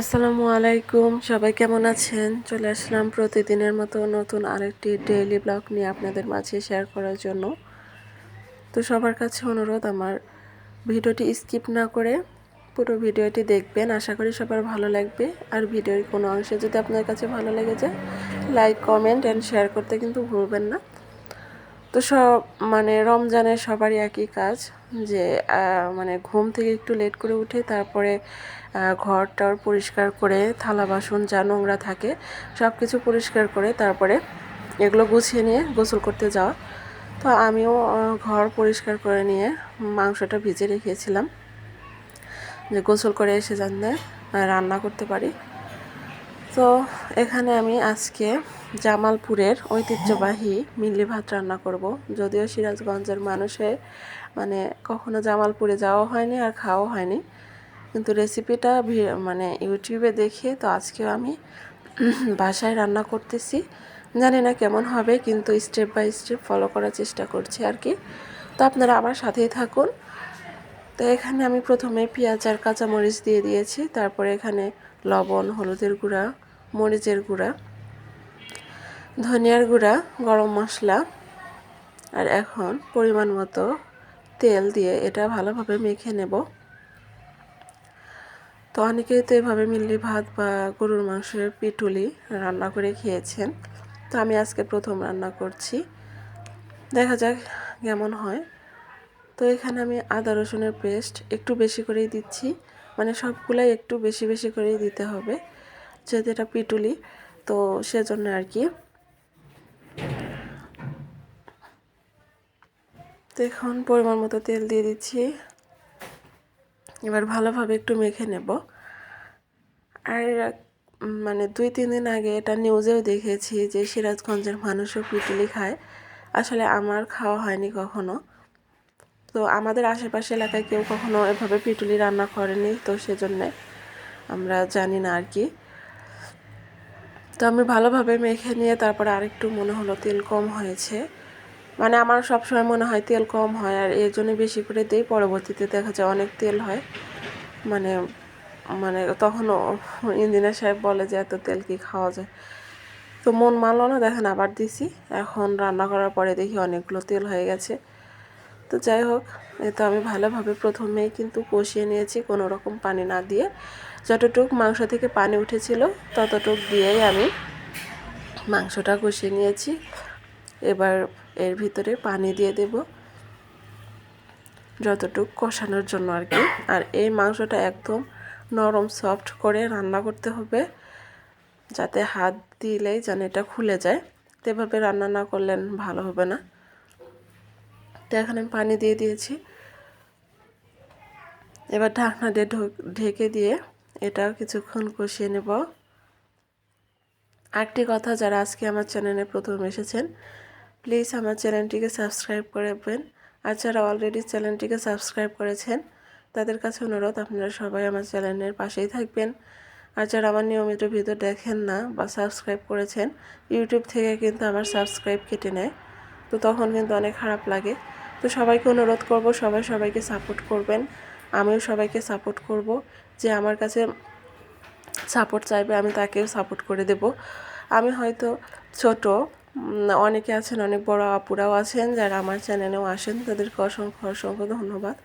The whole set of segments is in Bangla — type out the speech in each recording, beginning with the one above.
আসসালামু আলাইকুম। সবাই কেমন আছেন? চলে আসলাম প্রতিদিনের মতো নতুন আরেকটি ডেইলি ব্লগ নিয়ে আপনাদের মাঝে শেয়ার করার জন্য। তো সবার কাছে অনুরোধ, আমার ভিডিওটি স্কিপ না করে পুরো ভিডিওটি দেখবেন। আশা করি সবার ভালো লাগবে। আর ভিডিওর কোনো অংশে যদি আপনার কাছে ভালো লেগে যায় লাইক কমেন্ট অ্যান্ড শেয়ার করতে কিন্তু ভুলবেন না। তো সব মানে রমজানের সবারই একই কাজ। যে মানে ঘুম থেকে একটু লেট করে উঠে তারপরে ঘরটার পরিষ্কার করে, থালা বাসন যা নোংরা থাকে সব কিছু পরিষ্কার করে তারপরে এগুলো গুছিয়ে নিয়ে গোসল করতে যাওয়া। তো আমিও ঘর পরিষ্কার করে নিয়ে মাংসটা ভিজে রেখেছিলাম যে গোসল করে এসে জানলে রান্না করতে পারি। তো এখানে আমি আজকে জামালপুরের ঐতিহ্যবাহী মিল্লি ভাত রান্না করব। যদিও সিরাজগঞ্জের মানুষে মানে কখনো জামালপুরে যাওয়া হয়নি আর খাওয়া হয়নি। কিন্তু রেসিপিটা মানে ইউটিউবে দেখে তো আজকেও আমি বাসায় রান্না করতেছি। জানি না কেমন হবে, কিন্তু স্টেপ বাই স্টেপ ফলো করার চেষ্টা করছি আর কি। তো আপনারা আমার সাথেই থাকুন। তো এখানে আমি প্রথমে পেঁয়াজ আর কাঁচামরিচ দিয়ে দিয়েছি। তারপরে এখানে লবণ, হলুদের গুঁড়া, মরিচের গুঁড়া। ধনিয়ার গুঁড়া, গরম মশলা আর এখন পরিমাণ মতো তেল দিয়ে এটা ভালোভাবে মেখে নেব। তো অনেকেই তো এভাবে মিল্লি ভাত বা গরুর মাংসের পিটুলি রান্না করে খেয়েছেন। তো আমি আজকে প্রথম রান্না করছি। দেখা যাক কেমন হয়। তো এখানে আমি আদা রসুনের পেস্ট একটু বেশি করেই দিচ্ছি। মানে সবগুলাই একটু বেশি বেশি করেই দিতে হবে। যেহেতু এটা পিটুলি, তো সেজন্য আর কি দেখুন পরিমাণ মতো তেল দিয়ে দিচ্ছি। এবার ভালোভাবে একটু মেখে নেব। আর মানে দুই, তিন দিন আগে এটা নিউজেও দেখেছি যে সিরাজগঞ্জের মানুষও পিটুলি খায়। আসলে আমার খাওয়া হয়নি কখনো। তো আমাদের আশেপাশে এলাকায় কেউ কখনো এভাবে পিটুলি রান্না করেনি, তো সেজন্যে আমরা জানি না আর কি। তো আমি ভালোভাবে মেখে নিয়ে তারপরে আরেকটু মনে হলো তেল কম হয়েছে। মানে আমার সবসময় মনে হয় তেল কম হয় আর এর জন্য বেশি করে দিই। পরবর্তীতে দেখা যায় অনেক তেল হয়। মানে মানে তখনও ইঞ্জিনিয়ার সাহেব বলে যে, এত তেল কি খাওয়া যায়? তো মন মানলো না, দেখেন আবার দিছি। এখন রান্না করার পরে দেখি অনেকগুলো তেল হয়ে গেছে। তো যাই হোক, এ তো আমি ভালোভাবে প্রথমেই কিন্তু কষিয়ে নিয়েছি কোনো রকম পানি না দিয়ে। যতটুক মাংস থেকে পানি উঠেছিল, ততটুক দিয়েই আমি মাংসটা কষিয়ে নিয়েছি। এবার এর ভিতরে পানি দিয়ে দেব যতটুক কষানোর জন্য আর কি। আর এই মাংসটা একদম নরম সফট করে রান্না করতে হবে, যাতে হাত দিলেই যেন এটা খুলে যায়। তো এভাবে রান্না না করলেন ভালো হবে না। তো এখন আমি পানি দিয়ে দিয়েছি। এবার ঢাকনা দিয়ে ঢেকে দিয়ে এটা কিছুক্ষণ কষিয়ে নেব। আরেকটি কথা, যারা আজকে আমার চ্যানেলে প্রথম এসেছেন প্লিজ আমার চ্যানেলটিকে সাবস্ক্রাইব করবেন আর যারা অলরেডি চ্যানেলটিকে সাবস্ক্রাইব করেছেন, তাদের কাছে অনুরোধ, আপনারা সবাই আমার চ্যানেলের পাশেই থাকবেন। আর যারা আমার নিয়মিত ভিডিও দেখেন না বা সাবস্ক্রাইব করেছেন, ইউটিউব থেকে কিন্তু আমার সাবস্ক্রাইব কেটে নেয়। তো তখন কিন্তু অনেক খারাপ লাগে। তো সবাইকে অনুরোধ করব, সবাই সবাইকে সাপোর্ট করবেন। আমিও সবাইকে সাপোর্ট করব যে আমার কাছে সাপোর্ট চাইবে, আমি তাকেও সাপোর্ট করে দেব। আমি হয়তো ছোট অনেকে আছেন, অনেক বড় আপুরাও আছেন যারা আমার চ্যানেলেও আসেন। তাদেরকে অসংখ্য অসংখ্য ধন্যবাদ।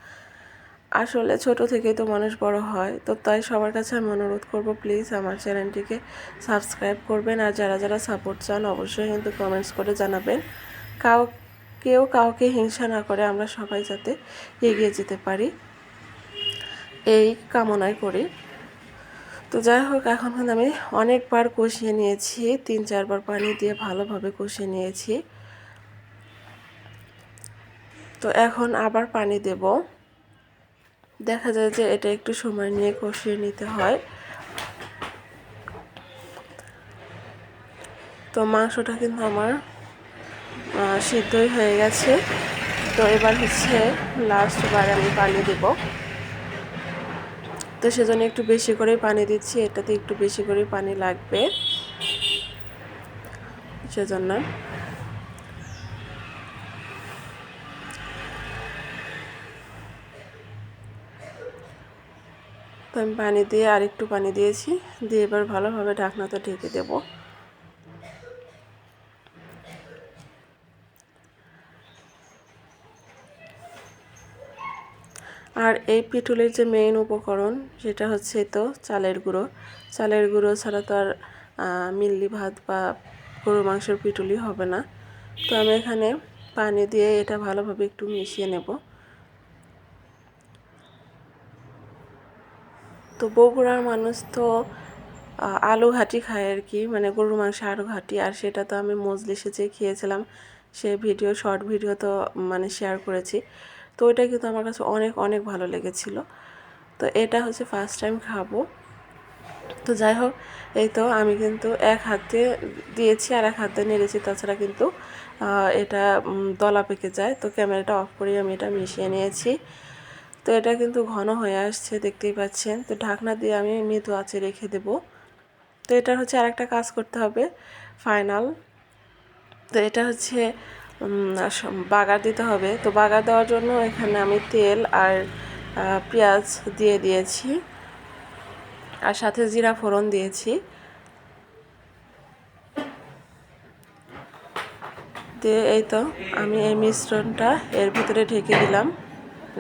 আসলে ছোট থেকেই তো মানুষ বড় হয়, তো তাই সবার কাছে আমি অনুরোধ করব প্লিজ আমার চ্যানেলটিকে সাবস্ক্রাইব করবেন। আর যারা যারা সাপোর্ট চান, অবশ্যই কিন্তু কমেন্টস করে জানাবেন। কাউ, কেউ কাউকে হিংসা না করে আমরা সবাই যাতে এগিয়ে যেতে পারি। এই কামনাই করি। তো যাই হোক, এখন আমি অনেকবার কষিয়ে নিয়েছি। তিন, চারবার পানি দিয়ে ভালোভাবে কষিয়ে নিয়েছি। তো এখন আবার পানি দেব। দেখা যায় যে এটা একটু সময় নিয়ে কষিয়ে নিতে হয়। তো মাংসটা কিন্তু আমার সিদ্ধই হয়ে গেছে। তো এবার হচ্ছে লাস্টবার আমি পানি দেবো। তো সেজন্য একটু বেশি করে পানি দিচ্ছি, এটাতে একটু বেশি করে পানি লাগবে। সেজন্য। তো আমি পানি দিয়ে আর একটু পানি দিয়েছি, দিয়ে এবার ভালোভাবে ঢাকনাটা ঢেকে দেব। আর এই পিঠুলের যে মেইন উপকরণ, সেটা হচ্ছে তো চালের গুঁড়ো। চালের গুঁড়ো ছাড়া তো আর মিল্লি ভাত বা গরুর মাংসের পিঠুলি হবে না। তো আমি এখানে পানি দিয়ে এটা ভালোভাবে একটু মিশিয়ে নেব। তো বগুড়ার মানুষ তো আলু ঘাটি খায় আর কি মানে গরুর মাংস আলু ঘাটি। আর সেটা তো আমি মজলিসে যে খেয়েছিলাম, সে ভিডিও, শর্ট ভিডিও তো মানে শেয়ার করেছি। তো ওইটা কিন্তু আমার কাছে অনেক অনেক ভালো লেগেছিল। তো এটা হচ্ছে ফার্স্ট টাইম খাব। তো যাই হোক, এই তো আমি কিন্তু এক হাতে দিয়েছি আর এক হাতে নেড়েছি। তাছাড়া কিন্তু এটা দলা পেকে যায়। তো ক্যামেরাটা অফ করে আমি এটা মিশিয়ে নিয়েছি। তো এটা কিন্তু ঘন হয়ে আসছে, দেখতেই পাচ্ছেন। তো ঢাকনা দিয়ে আমি মৃদু আছে রেখে দেব। তো এটা হচ্ছে আরেকটা কাজ করতে হবে ফাইনাল তো এটা হচ্ছে বাগার দিতে হবে। তো বাগার দেওয়ার জন্য এখানে আমি তেল আর পেঁয়াজ দিয়ে দিয়েছি আর সাথে জিরা ফোড়ন দিয়েছি। দিয়ে এই তো আমি এই মিশ্রণটা এর ভিতরে ঢেকে দিলাম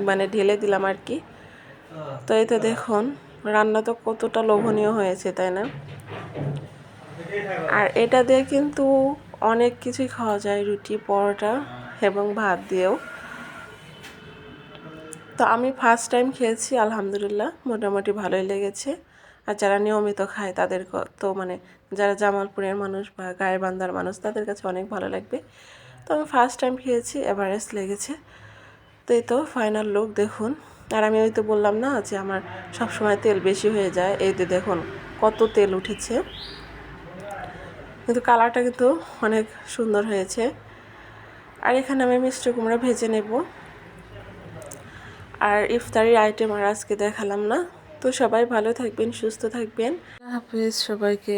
মানে ঢেলে দিলাম আর কি। তো এই তো দেখুন, রান্না তো কতটা লোভনীয় হয়েছে, তাই না? আর এটা দিয়ে কিন্তু অনেক কিছুই খাওয়া যায়, রুটি, পরোটা এবং ভাত দিয়েও। তো আমি ফার্স্ট টাইম খেয়েছি, আলহামদুলিল্লাহ, মোটামুটি ভালোই লেগেছে। আর যারা নিয়মিত খায়, তাদের তো মানে যারা জামালপুরের মানুষ বা গায়েবান্ধার মানুষ, তাদের কাছে অনেক ভালো লাগবে। তো আমি ফার্স্ট টাইম খেয়েছি এভারেস্ট লেগেছে। তো এই তো ফাইনাল লুক দেখুন। আর আমি ওই তো বললাম না যে আমার সবসময় তেল বেশি হয়ে যায়, এই তো দেখুন, কত তেল উঠেছে। কিন্তু কালারটা কিন্তু অনেক সুন্দর হয়েছে। আর এখানে আমি মিষ্টি কুমড়া ভেজে নেব। আর ইফতারির আইটেম আর আজকে দেখালাম না। তো সবাই ভালো থাকবেন, সুস্থ থাকবেন। হাফিজ সবাইকে।